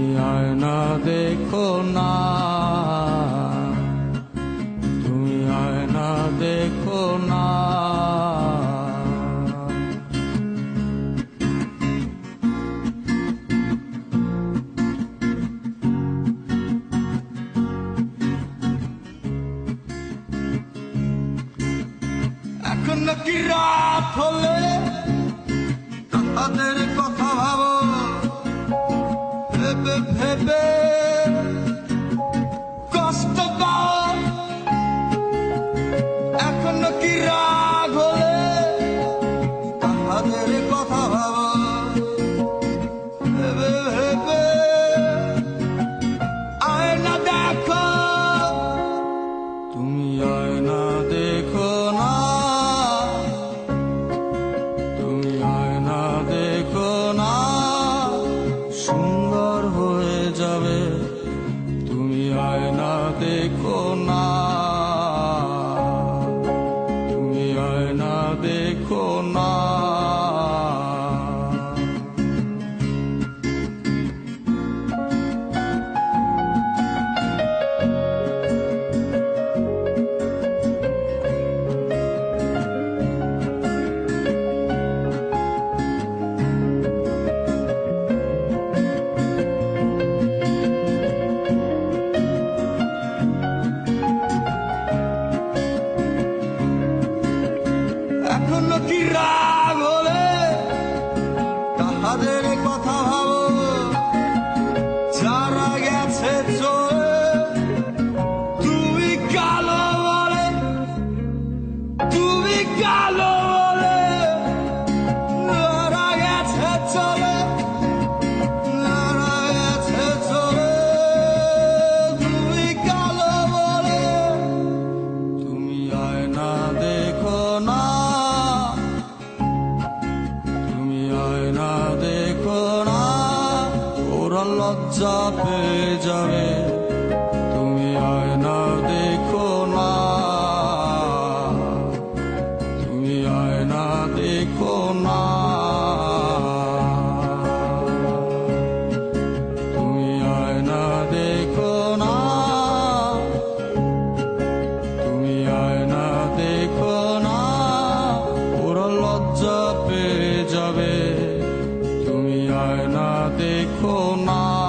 তুমি আয়না দেখো না। তুমি আয়না দেখো না। এখন নাকি রাত হলে তাদের Padre, por favor. non lo dirà লজ্জা পেয়ে যাবে। Mom.